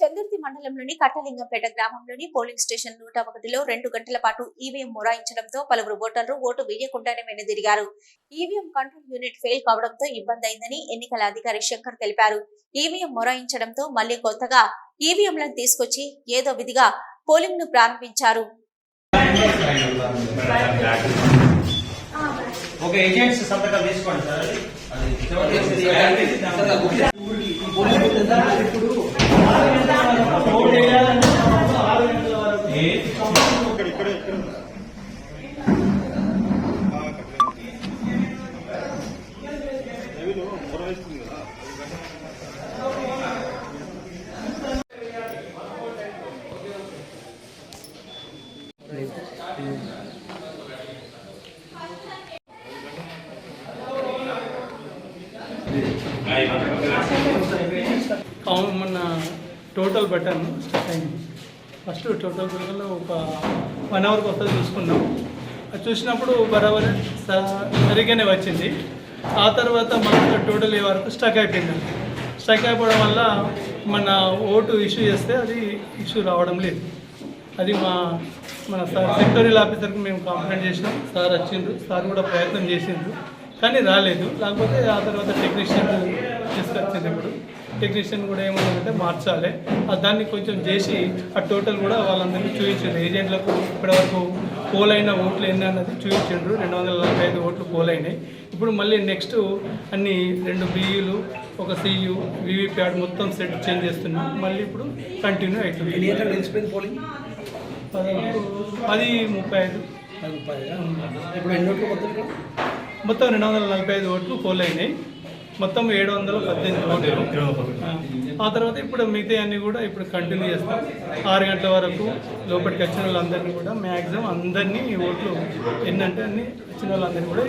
చందుర్తి మండలంలోని కట్టలింగంపేట గ్రామంలోని polling station నూట ఒకటిలో రెండు గంటల పాటు ఈవీఎం మొరాయించడంతో పలువురు ఓటర్లు ఓటు వేయకుండానే వెనుదిరిగారు. ఈవీఎం కంట్రోల్ యూనిట్ ఫెయిల్ కావడంతో ఇబ్బంది అయిందని ఎన్నికల అధికారి శంకర్ తెలిపారు. ఈవీఎం మొరాయించడంతో మళ్ళీ కొత్తగా ఈవీఎంలను తీసుకొచ్చి ఏదో విధిగా పోలింగ్ను ప్రారంభించారు. ఒక ఏజెంట్స్ సంతకం తీసుకోండి సార్ అది. అవును మొన్న టోటల్ బటన్ స్టార్ట్ అయింది. ఫస్ట్ టోటల్ బటన్లో ఒక వన్ అవర్కి వస్తుంది చూసుకున్నాం అది చూసినప్పుడు బరాబర్ స- సరిగ్గానే వచ్చింది. ఆ తర్వాత మన టోటల్ ఏ వరకు స్టక్ అయిపోయింది. స్టక్ అయిపోవడం వల్ల మన ఓటు ఇష్యూ చేస్తే అది ఇష్యూ రావడం లేదు. అది మా మన సార్ సెక్టోరియల్ ఆఫీసర్కి మేము కంప్లైంట్ చేసినాం. సార్ వచ్చిండ్రు. సార్ కూడా ప్రయత్నం చేసిండ్రు. కానీ రాలేదు. లేకపోతే ఆ తర్వాత టెక్నీషియన్ తీసుకొచ్చింది ఇప్పుడు. టెక్నీషియన్ కూడా ఏమన్నారంటే మార్చాలి. దాన్ని కొంచెం చేసి ఆ టోటల్ కూడా వాళ్ళందరికీ చూపించారు ఏజెంట్లకు ఇప్పటివరకు పోల్ అయిన ఓట్లు ఎన్ని అన్నది చూపించిండ్రు. రెండు వందల నలభై ఐదు ఓట్లు పోల్ అయినాయి ఇప్పుడు మళ్ళీ నెక్స్ట్ అన్ని రెండు బియ్యులు ఒక సియు వివిప్యాడ్ మొత్తం సెట్ చేంజ్ చేస్తున్నాం. మళ్ళీ ఇప్పుడు కంటిన్యూ అవుతుంది. పోలింగ్? పది ముప్పై ఐదు. ముప్పై ఇప్పుడు ఎన్ని ఓట్లు మొత్తం రెండు వందల నలభై ఐదు ఓట్లు పోల్ అయినాయి. మొత్తం ఏడు వందల పద్దెనిమిది ఓట్లు. ఆ, తర్వాత ఇప్పుడు మిగతా అన్ని కూడా ఇప్పుడు కంటిన్యూ చేస్తాం. ఆరు గంటల వరకు లోపలికి వచ్చిన వాళ్ళందరినీ కూడా మ్యాక్సిమం అందరినీ ఓట్లు ఎన్నంటే అన్ని వచ్చిన వాళ్ళందరినీ కూడా